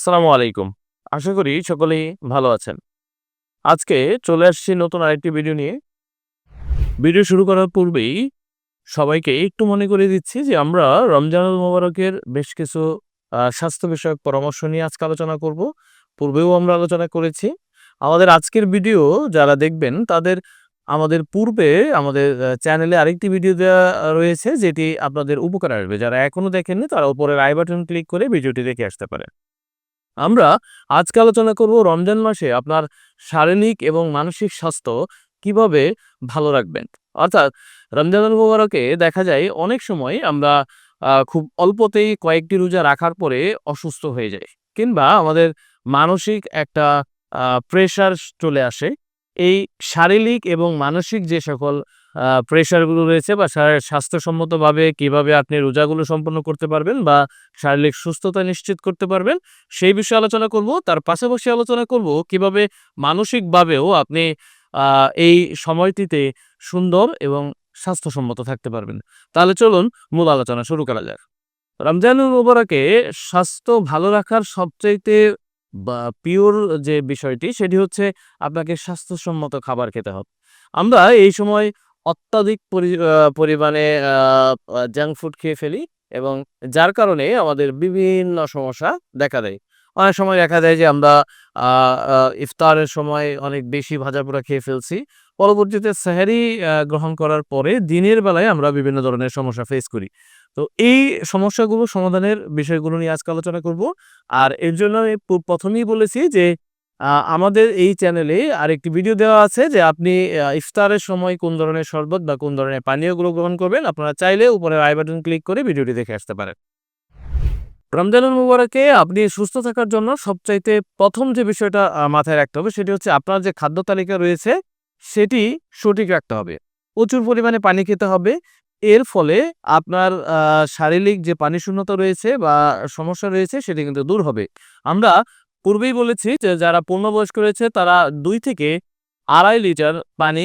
আসসালামু আলাইকুম। আশা করি সকলেই ভালো আছেন। আজকে চলে আসছি নতুন আরেকটি ভিডিও নিয়ে। ভিডিও শুরু করার পূর্বেই সবাইকে একটু মনে করে দিচ্ছি যে আমরা রমজানুল মোবারকের বেশ কিছু স্বাস্থ্য বিষয়ক পরামর্শ নিয়ে আজকে আলোচনা করব। পূর্বেও আমরা আলোচনা করেছি। আমাদের আজকের ভিডিও যারা দেখবেন তাদের আমাদের পূর্বে আমাদের চ্যানেলে আরেকটি ভিডিও দেওয়া রয়েছে যেটি আপনাদের উপকার আসবে। যারা এখনও দেখেননি তারা উপরে আই বাটন ক্লিক করে ভিডিওটি দেখে আসতে পারে আমরা আজকে আলোচনা করব রমজান মাসে আপনার শারীরিক এবং মানসিক স্বাস্থ্য কীভাবে ভালো রাখবেন। অর্থাৎ রমজানুল মুবারকে দেখা যায় অনেক সময় আমরা খুব অল্পতেই কয়েকটি রোজা রাখার পরে অসুস্থ হয়ে যাই কিংবা আমাদের মানসিক একটা প্রেশার চলে আসে। এই শারীরিক এবং মানসিক যে সকল প্রেশারগুলো রয়েছে বা স্বাস্থ্যসম্মতভাবে কীভাবে আপনি রোজাগুলো সম্পন্ন করতে পারবেন বা শারীরিক সুস্থতা নিশ্চিত করতে পারবেন, সেই বিষয়ে আলোচনা করব। তার পাশাপাশি আলোচনা করব কীভাবে মানসিকভাবেও আপনি এই সময়টিতে সুন্দর এবং স্বাস্থ্যসম্মত থাকতে পারবেন। তাহলে চলুন মূল আলোচনা শুরু করা যাক। রমজানুল মুবারকে স্বাস্থ্য ভালো রাখার সবচাইতে বা পিওর যে বিষয়টি, সেটি হচ্ছে আপনাকে স্বাস্থ্যসম্মত খাবার খেতে হবে। আমরা এই সময় অত্যাধিক পরিমাণে জাঙ্ক ফুড খেয়ে ফেলি এবং যার কারণে আমাদের বিভিন্ন সমস্যা দেখা দেয়। অনেক সময় দেখা যায় যে আমরা ইফতারের সময় অনেক বেশি ভাজাপোড়া খেয়ে ফেলছি। পরবর্তীতে আহ, গ্রহণ করার পরে দিনের বেলায় আমরা বিভিন্ন ধরনের সমস্যা ফেস করি। তো এই সমস্যাগুলো সমাধানের বিষয়গুলো নিয়ে আজকে আলোচনা করব। আর এর জন্য আমি প্রথমেই বলেছি যে আমাদের এই চ্যানেলে আরেকটি ভিডিও দেওয়া আছে যে আপনি ইফতারের সময় কোন ধরনের শরবত বা কোন ধরনের পানীয়গুলো গ্রহণ করবেন, আপনারা চাইলে উপরে আই বাটন ক্লিক করে ভিডিওটি দেখে আসতে পারেন। রমজানুল মুবারকে আপনি সুস্থ থাকার জন্য সবচাইতে প্রথম যে বিষয়টা মাথায় রাখতে হবে সেটি হচ্ছে আপনার যে খাদ্য তালিকা রয়েছে, সেটি সঠিক রাখতে হবে। প্রচুর পরিমাণে পানি খেতে হবে। এর ফলে আপনার শারীরিক যে পানি শূন্যতা রয়েছে বা সমস্যা রয়েছে সেটি কিন্তু দূর হবে। আমরা পূর্বেই বলেছি যে যারা পূর্ণবয়স্ক রয়েছে, তারা দুই থেকে আড়াই লিটার পানি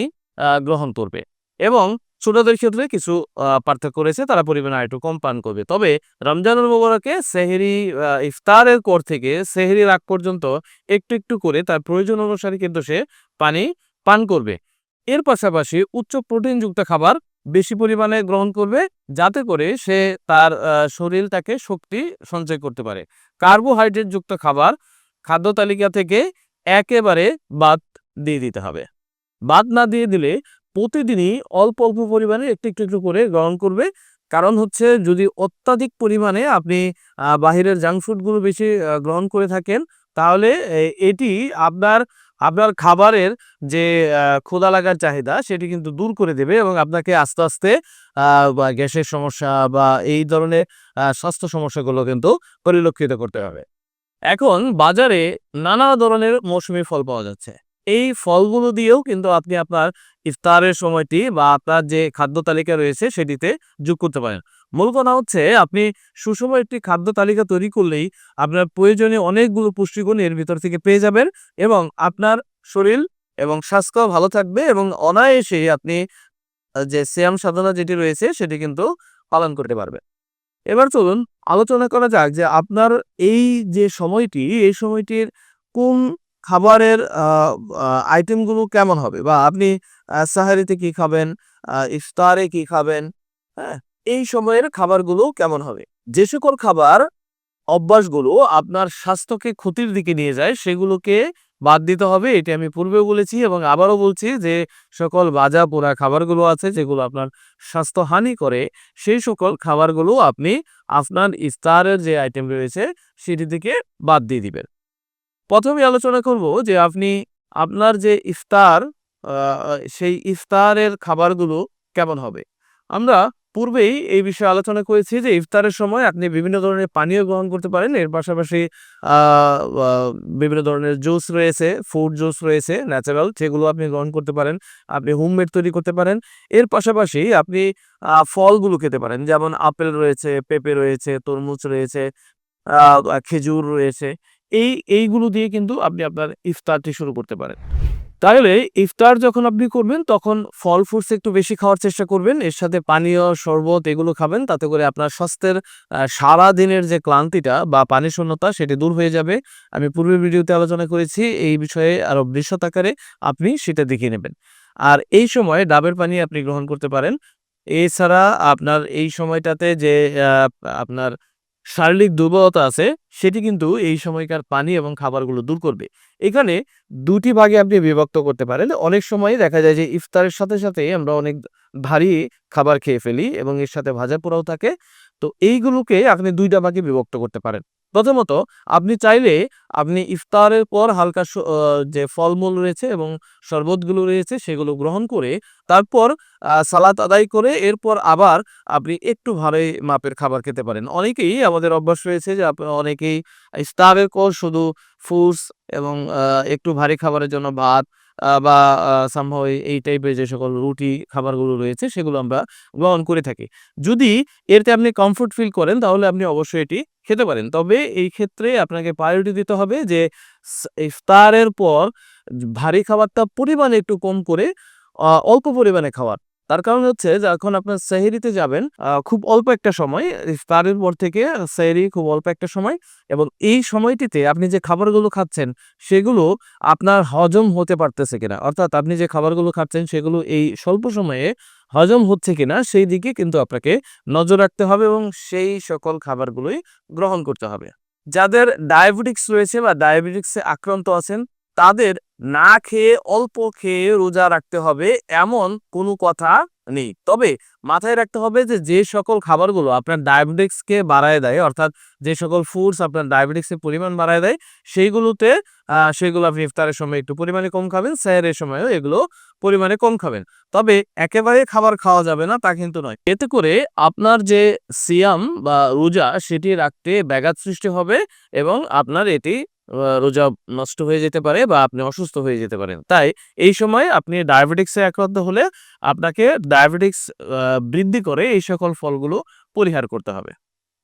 গ্রহণ করবে। এবং ছোটদের ক্ষেত্রে কিছু পার্থক্য রয়েছে, তারা পরিমাণে একটু কম পান করবে। তবে রমজানুল মোবারকে সেহেরি ইফতারের পর থেকে সেহেরির আগ পর্যন্ত একটু একটু করে তার প্রয়োজন অনুসারে কিন্তু সে পানি পান করবে। এর পাশাপাশি উচ্চ প্রোটিনযুক্ত খাবার বেশি পরিমাণে গ্রহণ করবে, যাতে করে সে তার শরীরটাকে শক্তি সঞ্চয় করতে পারে। কার্বোহাইড্রেট যুক্ত খাবার খাদ্য তালিকা থেকে একেবারে বাদ দিয়ে দিতে হবে। বাদ না দিয়ে দিলে প্রতিদিনই অল্প অল্প পরিমাণে একটু একটু একটু করে গ্রহণ করবে। কারণ হচ্ছে যদি অত্যাধিক পরিমাণে আপনি বাহিরের জাঙ্ক ফুডগুলো বেশি গ্রহণ করে থাকেন, তাহলে এটি আপনার আপনার খাবারের যে ক্ষুধা লাগার চাহিদা, সেটি কিন্তু দূর করে দেবে এবং আপনাকে আস্তে আস্তে বা গ্যাসের সমস্যা বা এই ধরনের স্বাস্থ্য সমস্যাগুলো কিন্তু পরিলক্ষিত করতে হবে। এখন বাজারে নানা ধরনের মৌসুমি ফল পাওয়া যাচ্ছে। এই ফলগুলো দিয়েও কিন্তু আপনি আপনার ইফতারের সময়টি বা আপনার যে খাদ্য তালিকা রয়েছে সেটিতে যোগ করতে পারেন। মূল কথা হচ্ছে আপনি সুষম একটি খাদ্য তালিকা তৈরি করলেই আপনার প্রয়োজনে অনেকগুলো পুষ্টিগুণ এর ভিতর থেকে পেয়ে যাবেন এবং আপনার শরীর এবং স্বাস্থ্য ভালো থাকবে এবং অনায়াসে আপনি যে শ্যাম সাধনা যেটি রয়েছে সেটি কিন্তু পালন করতে পারবেন। এবার চলুন আলোচনা করা যাক যে আপনার এই যে সময়টি, এই সময়টির কোন খাবারের আইটেমগুলো কেমন হবে? বা আপনি সাহারিতে কি খাবেন ইফতারে কি খাবেন হ্যাঁ? এই সময়ের খাবারগুলো কেমন হবে? যে সকল খাবার, অভ্যাসগুলো আপনার স্বাস্থ্যকে ক্ষতির দিকে নিয়ে যায়, সেগুলোকে বাদ দিতে হবে, এটি আমি পূর্বেও বলেছি এবং আবারও বলছি যে সকল বাজা পোড়া খাবারগুলো আছে যেগুলো আপনার স্বাস্থ্য হানি করে, সেই সকল খাবারগুলো আপনি আপনার ইফতারের যে আইটেম রয়েছে সেটি থেকে বাদ দিয়ে দিবেন। প্রথমে আলোচনা করব যে আপনি আপনার যে ইফতার সেই ইফতারের খাবারগুলো কেমন হবে। আমরা পূর্বেই এই বিষয়ে আলোচনা করেছি যে ইফতারের সময় আপনি বিভিন্ন ধরনের পানীয় গ্রহণ করতে পারেন। এর পাশাপাশি বিভিন্ন ধরনের জুস রয়েছে ফুড জুস রয়েছে ন্যাচারাল সেগুলো আপনি গ্রহণ করতে পারেন। আপনি হোমমেড তৈরি করতে পারেন। এর পাশাপাশি আপনি ফলগুলো খেতে পারেন। যেমন আপেল রয়েছে, পেঁপে রয়েছে, তরমুজ রয়েছে খেজুর রয়েছে। এই, এইগুলো দিয়ে কিন্তু আপনি আপনার ইফতারটি শুরু করতে পারেন। তাহলে ইফতার যখন আপনি করবেন, তখন ফল ফ্রুটস একটু বেশি খাওয়ার চেষ্টা করবেন। এর সাথে পানীয় শরবত এগুলো খাবেন, তাতে করে আপনার স্বাস্থ্যের সারা দিনের যে ক্লান্তিটা বা পানি শূন্যতা সেটি দূর হয়ে যাবে। আমি পূর্বের ভিডিওতে আলোচনা করেছি, এই বিষয়ে আরও বৃহৎ আকারে আপনি সেটা দেখে নেবেন। আর এই সময় ডাবের পানি আপনি গ্রহণ করতে পারেন। এছাড়া আপনার এই সময়টাতে যে আপনার শারীরিক দুর্বলতা আছে, সেটি কিন্তু এই সময়কার পানি এবং খাবারগুলো দূর করবে। এখানে দুটি ভাগে আপনি বিভক্ত করতে পারেন। অনেক সময় দেখা যায় যে ইফতারের সাথে সাথে আমরা অনেক ভারী খাবার খেয়ে ফেলি এবং এর সাথে ভাজা পোড়াও থাকে। তো এইগুলোকে আপনি দুইটা ভাগে বিভক্ত করতে পারেন। প্রথমত, আপনি চাইলে আপনি ইফতারের পর হালকা যে ফলমূল রয়েছে এবং শরবতগুলো রয়েছে সেগুলো গ্রহণ করে তারপর সালাত আদায় করে এরপর আবার আপনি একটু ভারী মাপের খাবার খেতে পারেন। অনেকেই আমাদের অভ্যাস রয়েছে যে অনেকেই ইফতারের পর শুধু ফ্রুটস এবং একটু ভারী খাবারের জন্য ভাত বা সামহাও এই টাইপের যে সকল রুটি খাবারগুলো রয়েছে, সেগুলো আমরা গ্রহণ করে থাকি। যদি এরতে আপনি কমফোর্ট ফিল করেন, তাহলে আপনি অবশ্যই এটি খেতে পারেন। তবে এই ক্ষেত্রে আপনাকে প্রায়োরিটি দিতে হবে যে ইফতারের পর ভারী খাবারটা পরিমাণে একটু কম করে অল্প পরিমাণে খাওয়ার। তার কারণ হচ্ছে যখন আপনার সেহরিতে যাবেন খুব অল্প একটা সময় ইফতারের পর থেকে সেহরি খুব অল্প একটা সময় এবং এই সময়টিতে আপনি যে খাবারগুলো খাচ্ছেন, সেগুলো আপনার হজম হতে পারতেছে কিনা। অর্থাৎ আপনি যে খাবারগুলো খাচ্ছেন, সেগুলো এই স্বল্প সময়ে হজম হচ্ছে কিনা, সেই দিকে কিন্তু আপনাকে নজর রাখতে হবে এবং সেই সকল খাবারগুলোই গ্রহণ করতে হবে। যাদের ডায়াবেটিক্স রয়েছে বা ডায়াবেটিক্সে আক্রান্ত আছেন তাদের না খেয়ে অল্প খেয়ে রোজা রাখতে হবে এমন কোনো কথা নেই। তবে মাথায় রাখতে হবে যে যে সকল খাবারগুলো আপনার ডায়াবেটিক্সকে বাড়ায় দেয়, অর্থাৎ যে সকল ফুডস আপনার ডায়াবেটিক্সের পরিমাণ বাড়ায় দেয়, সেইগুলোতে সেগুলো আপনি ইফতারের সময় একটু পরিমাণে কম খাবেন, স্যারের সময়ও এগুলো পরিমাণে কম খাবেন। তবে একেবারে খাবার খাওয়া যাবে না তা কিন্তু নয়। এতে করে আপনার যে সিয়াম বা রোজা, সেটি রাখতে ব্যাঘাত সৃষ্টি হবে এবং আপনার এটি রোজা নষ্ট হয়ে যেতে পারে বা আপনি অসুস্থ হয়ে যেতে পারেন। তাই এই সময় আপনি ডায়াবেটিক্সে আক্রান্ত হলে আপনাকে ডায়াবেটিক্স বৃদ্ধি করে এই সকল ফলগুলো পরিহার করতে হবে।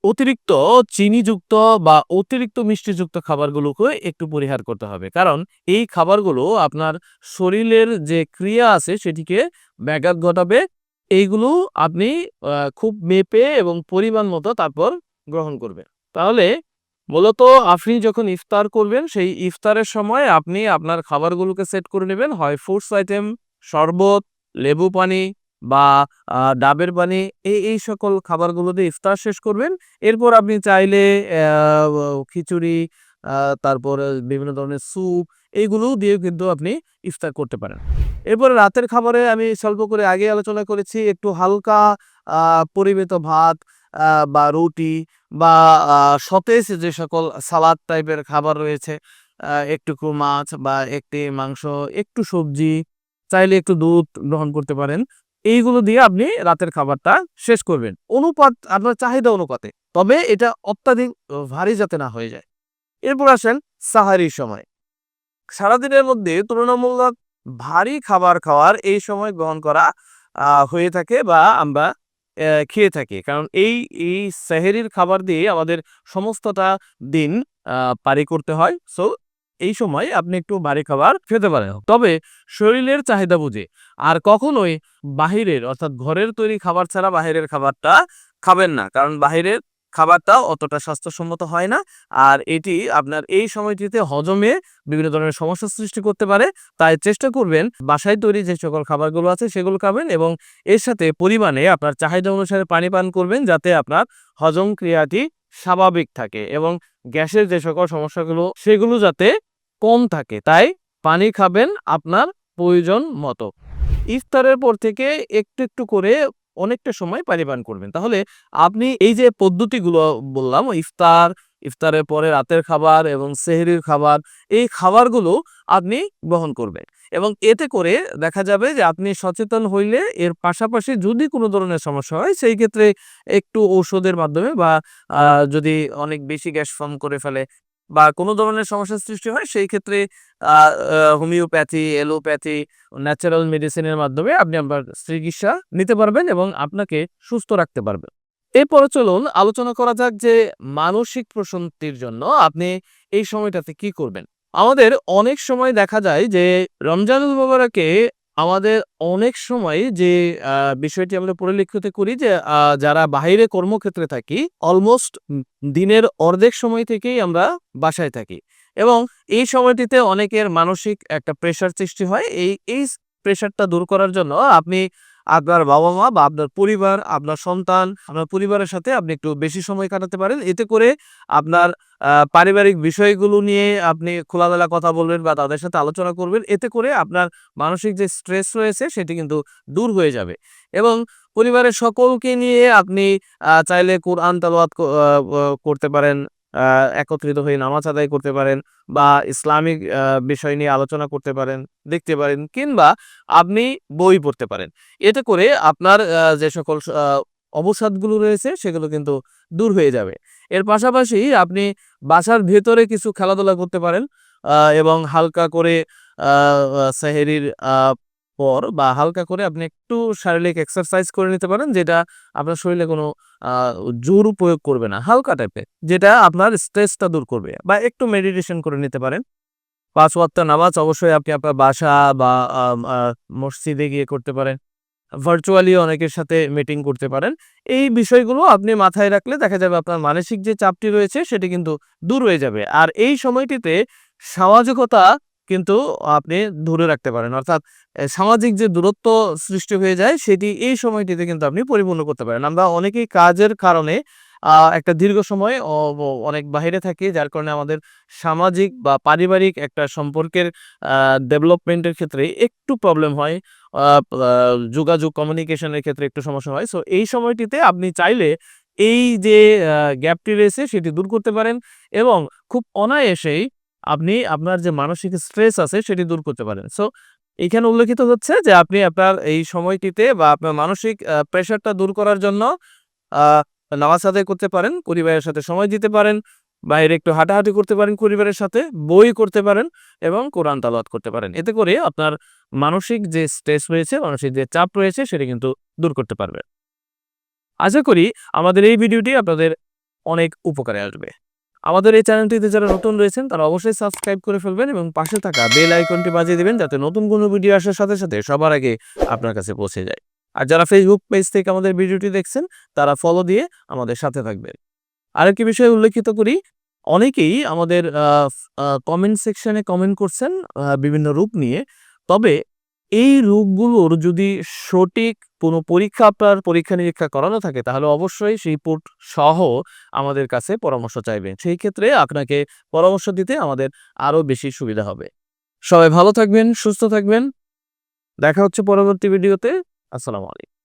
অতিরিক্ত চিনিযুক্ত বা অতিরিক্ত মিষ্টিযুক্ত খাবারগুলোকে একটু পরিহার করতে হবে। কারণ এই খাবারগুলো আপনার শরীরের যে ক্রিয়া আছে সেটিকে ব্যাঘাত ঘটাবে। এইগুলো আপনি খুব মেপে এবং পরিমাণ মতো তারপর গ্রহণ করবেন। তাহলে মূলত আপনি যখন ইফতার করবেন, সেই ইফতারের সময় আপনি আপনার খাবারগুলোকে সেট করে নেবেন। হয় ফ্রুটস আইটেম শরবত, লেবু পানি বা ডাবের পানি, এই এই সকল খাবারগুলো দিয়ে ইফতার শেষ করবেন। এরপর আপনি চাইলে খিচুড়ি তারপর বিভিন্ন ধরনের স্যুপ, এইগুলো দিয়ে কিন্তু আপনি ইফতার করতে পারেন। এরপরে রাতের খাবারে আমি স্বল্প করে আগে আলোচনা করেছি, একটু হালকা পরিমিত ভাত বা রুটি বা সতেজ যে সকল সালাদ টাইপের খাবার রয়েছে একটুকু মাছ বা একটি মাংস, একটু সবজি, চাইলে একটু দুধ গ্রহণ করতে পারেন। এইগুলো দিয়ে আপনি রাতের খাবারটা শেষ করবেন। অনুপাত, আপনার চাহিদা অনুপাতে। তবে এটা অত্যাধিক ভারী যাতে না হয়ে যায়। এরপর আসেন সাহারির সময়। সারাদিনের মধ্যে তুলনামূলক ভারী খাবার খাওয়ার এই সময় গ্রহণ করা হয়ে থাকে বা আমরা খেয়ে থাকি। কারণ এই এই সেহেরির খাবার দিয়ে আমাদের সমস্তটা দিন পারি করতে হয়। সো, এই সময় আপনি একটু বাড়ি খাবার খেতে পারেন। তবে শরীরের চাহিদা বুঝে। আর কখনোই বাহিরের, অর্থাৎ ঘরের তৈরি খাবার ছাড়া বাহিরের খাবারটা খাবেন না। কারণ বাহিরের খাবারটা অতটা স্বাস্থ্যসম্মত হয় না। আর এটি আপনার এই সময়টিতে হজমে বিভিন্ন ধরনের সমস্যার সৃষ্টি করতে পারে। তাই চেষ্টা করবেন বাসায় তৈরি যে সকল খাবারগুলো আছে সেগুলো খাবেন এবং এর সাথে পরিমাণে আপনার চাহিদা অনুসারে পানি পান করবেন যাতে আপনার হজম ক্রিয়াটি স্বাভাবিক থাকে এবং গ্যাসের যে সকল সমস্যাগুলো সেগুলো যাতে কম থাকে। তাই পানি খাবেন আপনার প্রয়োজন মতো। ইফতারের পর থেকে একটু একটু করে অনেকটা সময় পানি পান করবেন। তাহলে আপনি এই যে পদ্ধতিগুলো বললাম, ইফতার, ইফতারের পরে রাতের খাবার এবং সেহরির খাবার, এই খাবারগুলো আপনি গ্রহণ করবেন। এবং এতে করে দেখা যাবে যে আপনি সচেতন হইলে এর পাশাপাশি যদি কোনো ধরনের সমস্যা হয়, সেই ক্ষেত্রে একটু ঔষধের মাধ্যমে বা যদি অনেক বেশি গ্যাস ফর্ম করে ফেলে বা কোনো ধরনের সমস্যার সৃষ্টি হয়, সেই ক্ষেত্রে হোমিওপ্যাথি, এলোপ্যাথি, ন্যাচারাল মেডিসিনের মাধ্যমে আপনি আপনার চিকিৎসা নিতে পারবেন এবং আপনাকে সুস্থ রাখতে পারবেন। এরপরে চলুন আলোচনা করা যাক যে মানসিক প্রশান্তির জন্য আপনি এই সময়টাতে কি করবেন। আমাদের অনেক সময় দেখা যায় যে রমজানুল মোবারকে আমাদের অনেক সময় যে বিষয়টি আমরা পরিলক্ষিত করি যে যারা বাহিরে কর্মক্ষেত্রে থাকি অলমোস্ট দিনের অর্ধেক সময় থেকেই আমরা বাসায় থাকি। এবং এই সময়টিতে অনেকের মানসিক একটা প্রেশার সৃষ্টি হয়। এই এই প্রেশারটা দূর করার জন্য আপনি আপনার বাবা মা বা আপনার পরিবার, আপনার সন্তান, আপনার পরিবারের সাথে আপনি একটু বেশি সময় কাটাতে পারেন। এতে করে আপনার পারিবারিক বিষয়গুলো নিয়ে আপনি খোলামেলা কথা বলবেন বা তাদের সাথে আলোচনা করবেন। এতে করে আপনার মানসিক যে স্ট্রেস রয়েছে সেটি কিন্তু দূর হয়ে যাবে এবং পরিবারের সকলকে নিয়ে আপনি চাইলে কোরআন তালাওয়াত করতে পারেন। একত্রিত হয়ে নামাজ আদায় করতে পারেন বা ইসলামিক বিষয় নিয়ে আলোচনা করতে পারেন, দেখতে পারেন কিংবা আপনি বই পড়তে পারেন। এতে করে আপনার যে সকল অবসাদগুলো রয়েছে সেগুলো কিন্তু দূর হয়ে যাবে। এর পাশাপাশি আপনি বাসার ভেতরে কিছু খেলাধুলা করতে পারেন এবং হালকা করে সেহেরির পর বা হালকা করে আপনি একটু শারীরিক এক্সারসাইজ করে নিতে পারেন, যেটা আপনার শরীরে কোনো জোর প্রয়োগ করবে না। হালকা টাইপের যেটা আপনার স্ট্রেসটা দূর করবে। বা একটু মেডিটেশন করে নিতে পারেন। পাঁচ ওয়াক্ত নামাজ অবশ্যই আপনি আপনার বাসা বা মসজিদে গিয়ে করতে পারেন। ভার্চুয়ালি অনেকের সাথে মিটিং করতে পারেন। এই বিষয়গুলো আপনি মাথায় রাখলে দেখা যাবে আপনার মানসিক যে চাপটি রয়েছে, সেটি কিন্তু দূর হয়ে যাবে। আর এই সময়টিতে সামাজিকতা কিন্তু আপনি ধরে রাখতে পারেন। অর্থাৎ সামাজিক যে দূরত্ব সৃষ্টি হয়ে যায়, সেটি এই সময়টিতে কিন্তু আপনি পরিপূর্ণ করতে পারেন। আমরা অনেকেই কাজের কারণে একটা দীর্ঘ সময় অনেক বাইরে থাকি, যার কারণে আমাদের সামাজিক বা পারিবারিক একটা সম্পর্কের ডেভেলপমেন্টের ক্ষেত্রে একটু প্রবলেম হয়। যোগাযোগ কমিউনিকেশনের ক্ষেত্রে একটু সমস্যা হয়। সো এই সময়টিতে আপনি চাইলে এই যে গ্যাপটি রয়েছে, সেটি দূর করতে পারেন এবং খুব অনায়াসেই আপনি আপনার যে মানসিক স্ট্রেস আছে সেটি দূর করতে পারেন। সো এখানে উল্লেখিত হচ্ছে যে আপনি আপনার এই সময়টিতে বা আপনার মানসিক প্রেশারটা দূর করার জন্য নামাজ আদায় করতে পারেন, পরিবারের সাথে সময় দিতে পারেন, বাইরে একটু হাঁটাহাঁটি করতে পারেন, পরিবারের সাথে বই করতে পারেন এবং কোরআন তালাওয়াত করতে পারেন। এতে করে আপনার মানসিক যে স্ট্রেস রয়েছে, মানসিক যে চাপ রয়েছে সেটা কিন্তু দূর করতে পারবে। আশা করি আমাদের এই ভিডিওটি আপনাদের অনেক উপকারে আসবে। আমাদের এই চ্যানেলটিতে যারা নতুন রয়েছেন, তারা অবশ্যই সাবস্ক্রাইব করে ফেলবেন এবং পাশে থাকা বেল আইকনটি বাজিয়ে দেবেন যাতে নতুন কোনো ভিডিও আসার সাথে সাথে সবার আগে আপনার কাছে পৌঁছে যায়। আর যারা ফেসবুক পেজ থেকে আমাদের ভিডিওটি দেখছেন, তারা ফলো দিয়ে আমাদের সাথে থাকবেন। আরেকটি বিষয় উল্লেখিত করি, অনেকেই আমাদের কমেন্ট সেকশনে কমেন্ট করছেন বিভিন্ন রূপ নিয়ে। তবে এই রোগগুলোর যদি সঠিক কোনো পরীক্ষা আপনার পরীক্ষা নিরীক্ষা করানো থাকে, তাহলে অবশ্যই সেই পোর্ট সহ আমাদের কাছে পরামর্শ চাইবেন। সেই ক্ষেত্রে আপনাকে পরামর্শ দিতে আমাদের আরও বেশি সুবিধা হবে। সবাই ভালো থাকবেন, সুস্থ থাকবেন। দেখা হচ্ছে পরবর্তী ভিডিওতে। আসসালামু আলাইকুম।